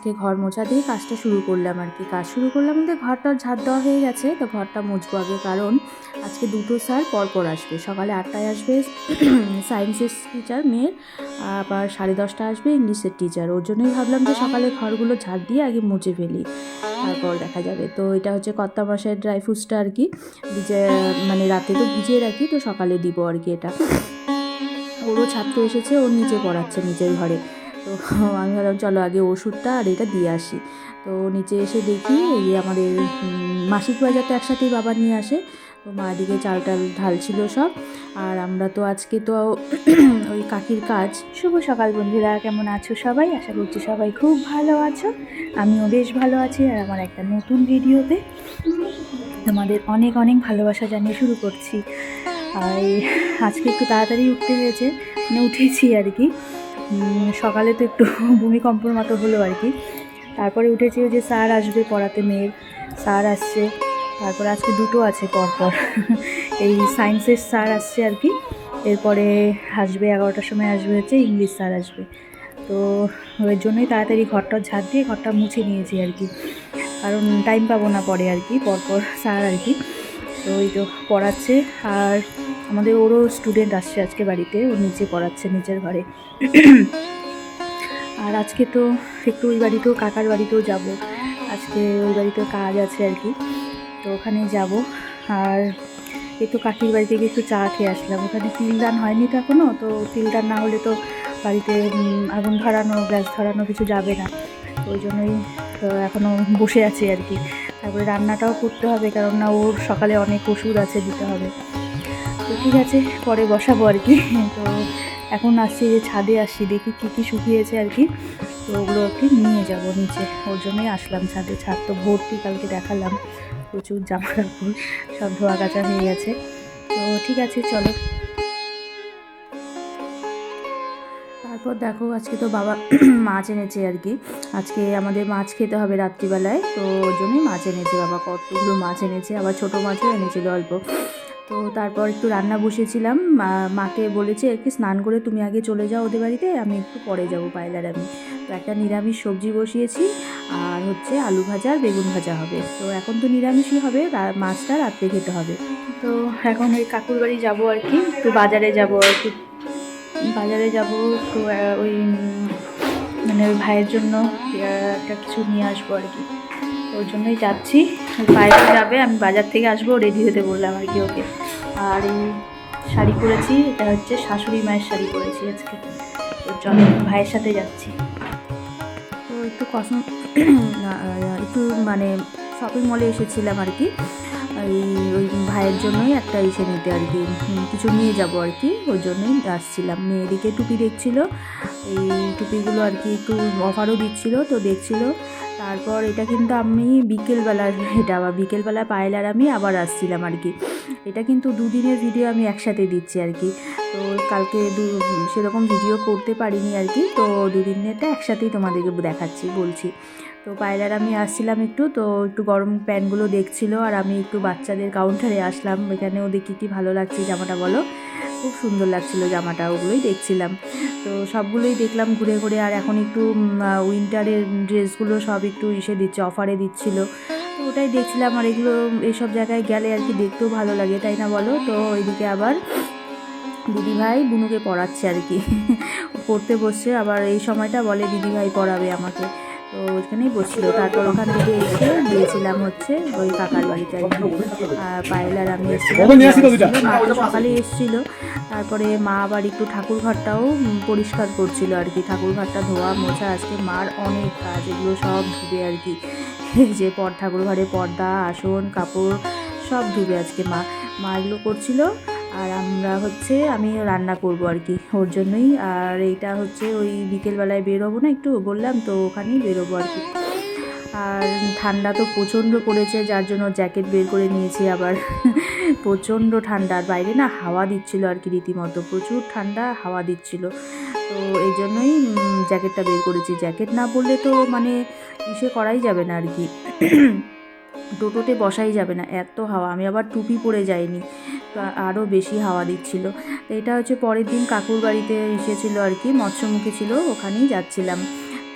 আজকে ঘর মোছা দিয়ে কাজটা শুরু করলাম আর কি। কাজ শুরু করলাম বলতে ঘরটা ঝাড় দেওয়া হয়ে গেছে, তো ঘরটা মুছবো আগে কারণ আজকে দুটো স্যার পরপর আসবে। সকালে আটটায় আসবে সায়েন্সের টিচার মেয়ের, আবার সাড়ে দশটা আসবে ইংলিশের টিচার ওর জন্যই ভাবলাম যে সকালে ঘরগুলো ঝাড় দিয়ে আগে মুছে ফেলি, তারপর দেখা যাবে। তো এটা হচ্ছে কত্তা মশাইয়ের ড্রাই ফ্রুটসটা আর কি, ভিজে মানে রাতে তো ভিজিয়ে রাখি, তো সকালে দিব আর কি এটা। ওরও ছাত্র এসেছে ওর নিচে পড়াচ্ছে নিজের ঘরে। তো আমি ভাবলাম, চলো আগে ওষুধটা আর এটা দিয়ে আসি। তো নিচে এসে দেখি এই আমাদের মাসিক বাজার তো একসাথেই বাবা নিয়ে আসে। তো মা এদিকে চাল টাল ঢালছিল সব। আর আমরা তো আজকে তো ওই কাকির কাজ। শুভ সকাল বন্ধুরা, কেমন আছো সবাই? আশা করছি সবাই খুব ভালো আছো। আমিও বেশ ভালো আছি আর আমার একটা নতুন ভিডিওতে তোমাদের অনেক অনেক ভালোবাসা জানিয়ে শুরু করছি। আর আজকে একটু তাড়াতাড়ি উঠতে হয়েছে মানে উঠেছি আর কি। সকালে তো একটু ভূমিকম্পর মতো হলো আর কি। তারপরে উঠেছি যে স্যার আসবে পড়াতে, মেয়ের। স্যার আসছে। তারপরে আজকে দুটো আছে পরপর। এই সায়েন্সের স্যার আসছে আর কি। এরপরে আসবে, এগারোটার সময় আসবে হচ্ছে, ইংলিশ স্যার আসবে। তো ওই জন্যই তাড়াতাড়ি ঘরটা ঝাড় দিয়ে ঘরটা মুছে নিয়েছি আর কি। কারণ টাইম পাবো না পরে আর কি, পরপর স্যার আর কি। তো ওই তো পড়াচ্ছে আর আমাদের ওরও স্টুডেন্ট আসছে আজকে বাড়িতে, ও নিচে পড়াচ্ছে নিজের ঘরে। আর আজকে তো একটু ওই বাড়িতেও, কাকার বাড়িতেও যাব। আজকে ওই বাড়িতেও কাজ আছে আর কি, তো ওখানে যাব। আর একটু কাকির বাড়িতে গিয়ে একটু চা খেয়ে আসলাম। ওখানে তিলদান হয়নি তো এখনও তো তিলদান না হলে তো বাড়িতে আগুন ধরানো, গ্যাস ধরানো কিছু যাবে না। ওই জন্যই এখনও বসে আছি আর কি। তারপরে রান্নাটাও করতে হবে, কারণ না ওর সকালে অনেক ওষুধ আছে দিতে হবে। তো ঠিক আছে, পরে বসাবো আর কি। তো এখন আসছি যে ছাদে আসছি, দেখি কী কী শুকিয়েছে আর কি। তো ওগুলো আর কি নিয়ে যাব নিচে। ওর জন্যই আসলাম ছাদে। ছাদ তো ভর্তি, কালকে দেখালাম। প্রচুর জামা কাপড় সব ধোয়া কাচা হয়ে গেছে। তো ঠিক আছে, চলো। তারপর দেখো, আজকে তো বাবা মাছ এনেছে আর কি। আজকে আমাদের মাছ খেতে হবে রাত্রিবেলায়। তো ওর জন্যই মাছ এনেছে বাবা। কতগুলো মাছ এনেছে, আবার ছোটো মাছও এনেছিল অল্প। তো তারপর একটু রান্না বসেছিলাম মাকে বলেছে আর কি স্নান করে তুমি আগে চলে যাও ওদের বাড়িতে আমি একটু পরে যাব পায়লার আমি। তো একটা নিরামিষ সবজি বসিয়েছি আর হচ্ছে আলু ভাজা আর বেগুন ভাজা হবে। তো এখন তো নিরামিষই হবে মাছটা রাত্রে খেতে হবে। তো এখন ওই কাকুর বাড়ি যাব আর কি একটু বাজারে যাব আর কি। বাজারে যাব আহ, ওই মানে ওই ভাইয়ের জন্য একটা কিছু নিয়ে আসব আর কি। ওর জন্যই যাচ্ছি বাইরে যাবে আমি বাজার থেকে আসব রেডি হতে বললাম আর কি ওকে। আর এই শাড়ি পরেছি, এটা হচ্ছে শাশুড়ি মায়ের শাড়ি পরেছি আজকে। তো চলো, ভাইয়ের সাথে যাচ্ছি। তো একটু কসম একটু মানে শপিং মলে এসেছিলাম আর কি। এই, ওই ভাইয়ের জন্যই একটা এসে নিতে আর কি কিছু নিয়ে যাব আর কি, ওই জন্যই আসছিলাম। মেয়েদিকে টুপি দেখছিল, এই টুপিগুলো আর কি একটু অফারও দিচ্ছিল, তো দেখছিল তারপর এটা কিন্তু আমি বিকেলবেলার, এটা আবার বিকেলবেলা পায়েলার আমি আবার আসছিলাম আর কি। এটা কিন্তু দুদিনের ভিডিও আমি একসাথে দিচ্ছি আর কি। তো কালকে দু, সেরকম ভিডিও করতে পারিনি আর কি। তো দুদিনেরটা একসাথেই তোমাদেরকে দেখাচ্ছি, বলছি। তো পায়লার আমি আসছিলাম একটু, তো একটু গরম প্যান্টগুলো দেখছিল আর আমি একটু বাচ্চাদের কাউন্টারে আসলাম। এখানে ওদের কী কী ভালো লাগছে জামাটা বলো? খুব সুন্দর লাগছিল জামাটা, ওগুলোই দেখছিলাম। তো সবগুলোই দেখলাম ঘুরে ঘুরে আর এখন একটু উইন্টারের ড্রেসগুলো সব একটু ইসে দিচ্ছে অফারে দিচ্ছিল। তো ওটাই দেখছিলাম আর এগুলো এইসব জায়গায় গেলে আর কি দেখতেও ভালো লাগে, তাই না বলো? তো ওইদিকে আবার দিদিভাই বুনুকে পড়াচ্ছে আর কি। পড়তে বসছে আবার এই সময়টা বলে দিদিভাই পড়াবে আমাকে। তো ওইখানেই বসছিল। তারপর ওখান থেকে এসে গিয়েছিলাম হচ্ছে ওই কাকার বাড়িতে আর কি। পায়েল আর আমি এসেছিলাম? মা তো সকালে এসেছিল। তারপরে মা আবার একটু ঠাকুর ঘরটাও পরিষ্কার করছিল আর কি। ঠাকুর ঘরটা ধোয়া মোছা আজকে মার অনেক কাজ এগুলো সব ধুবে আর কি। এই যে পর ঠাকুর ঘরে পর্দা আসন কাপড় সব ধুবে আজকে মা। মা এগুলো করছিল। আর আমরা হচ্ছে, আমি রান্না করব আর কি, ওর জন্যই। আর এইটা হচ্ছে ওই বিকেলবেলায় বেরোবো না একটু, বললাম তো ওখানেই বেরোবো আর কি। আর ঠান্ডা তো প্রচণ্ড পড়েছে, যার জন্য জ্যাকেট বের করে নিয়েছি আবার। প্রচণ্ড ঠান্ডা বাইরে না হাওয়া দিচ্ছিল আর কি রীতিমতো, প্রচুর ঠান্ডা হাওয়া দিচ্ছিল। তো এই জন্যই জ্যাকেটটা বের করেছি। জ্যাকেট না পরলে তো মানে ইসে করাই যাবে না আর কি। টোটোতে বসাই যাবে না, এত হাওয়া। আমি আবার টুপি পরে যাইনি আরও বেশি হাওয়া দিচ্ছিল। তো এটা হচ্ছে পরের দিন কাকুর বাড়িতে এসেছিল আর কি, মৎস্যমুখী ছিল, ওখানেই যাচ্ছিলাম।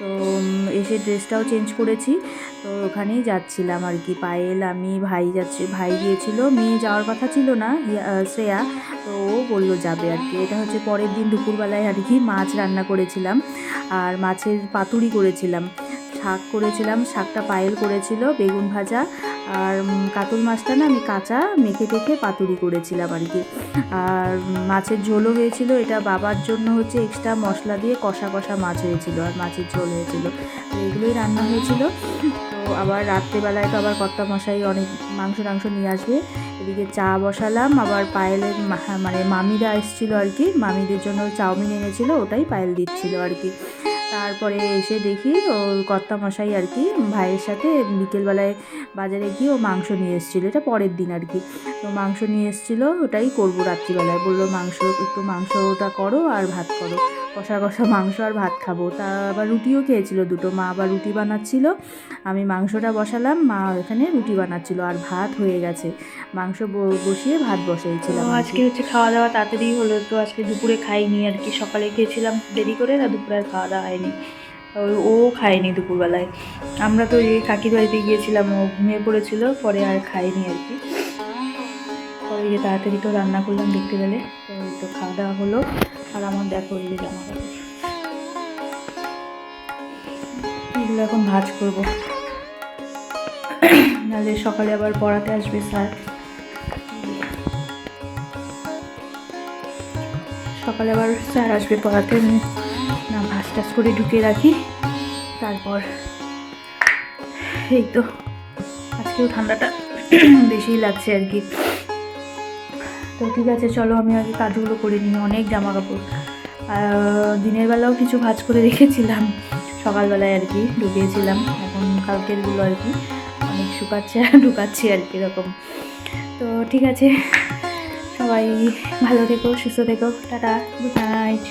তো এসে ড্রেসটাও চেঞ্জ করেছি, তো ওখানেই যাচ্ছিলাম আর কি। পায়েল, আমি, ভাই যাচ্ছি, ভাই গিয়েছিল, মেয়ে যাওয়ার কথা ছিল না শ্রেয়া, তো ও বলল যাবে আর কি। এটা হচ্ছে পরের দিন দুপুরবেলায় আর কি মাছ রান্না করেছিলাম, আর মাছের পাতুরি করেছিলাম। শাক করেছিলাম, শাকটা পায়েল করেছিল, বেগুন ভাজা আর কাতল মাছটা না আমি কাঁচা মেখে টেখে পাতুরি করেছিলাম আর কি। আর মাছের ঝোলও হয়েছিল, এটা বাবার জন্য হচ্ছে এক্সট্রা মশলা দিয়ে কষা কষা মাছ হয়েছিল আর মাছের ঝোল হয়েছিল। তো এগুলোই রান্না হয়েছিল। তো আবার রাত্রেবেলায় তো আবার কর্তা মশাই অনেক মাংস টাংস নিয়ে আসবে। এদিকে চা বসালাম, আবার পায়েলের মানে মামিরা এসেছিল আর কি, মামিদের জন্য চাউমিন এনেছিল, ওটাই পায়েল দিচ্ছিল আর কি। তারপরে এসে দেখি ও কর্তা মশাই আর কি ভাইয়ের সাথে বিকেলবেলায় বাজারে গিয়ে ও মাংস নিয়ে এসেছিল। এটা পরের দিন আর কি। তো মাংস নিয়ে এসেছিল, ওটাই করব রাত্রিবেলায়। বলল, মাংস, একটু মাংসটা করো আর ভাত করো। কষা কষা মাংস আর ভাত খাব। তা আবার রুটিও খেয়েছিল দুটো মা আবার রুটি বানাচ্ছিল। আমি মাংসটা বসালাম মা এখানে রুটি বানাচ্ছিল আর ভাত হয়ে গেছে। মাংস বসিয়ে ভাত বসিয়েছিলাম আজকে হচ্ছে খাওয়া দাওয়া তাড়াতাড়ি হলো তো আজকে দুপুরে খাইনি আর কি। সকালে খেয়েছিলাম দেরি করে না দুপুরে আর খাওয়া দাওয়া হয়নি। ও খায়নি দুপুরবেলায়। আমরা তো এই কাকির বাড়িতে গিয়েছিলাম ও ঘুমিয়ে পড়েছিল পরে আর খাইনি আর কি। পরে যে তাড়াতাড়ি তো রান্না করলাম দেখতে গেলে তো এই তো খাওয়া দাওয়া হলো। আর আমার দেখো এই যে জামা কাপড়। এগুলো এখন ভাজ করব। নাহলে সকালে আবার পড়াতে আসবে স্যার। সকালে আবার স্যার আসবে পড়াতে। আমি না ভাস টাস করে ঢুকিয়ে রাখি। তারপর এই তো। আজকেও ঠান্ডাটা বেশিই লাগছে আর কি। তো ঠিক আছে, চলো আমি আগে কাজগুলো করে নিই, অনেক জামা কাপড় দিনের বেলাও কিছু ভাজ করে রেখেছিলাম, সকালবেলায় আর কি ঢুকিয়েছিলাম, এখন কালকেরগুলো আর কি অনেক শুকাচ্ছে আর ঢুকাচ্ছি আর কি এরকম। তো ঠিক আছে, সবাই ভালো থেকো, সুস্থ থেকো, টাটা গুড নাইট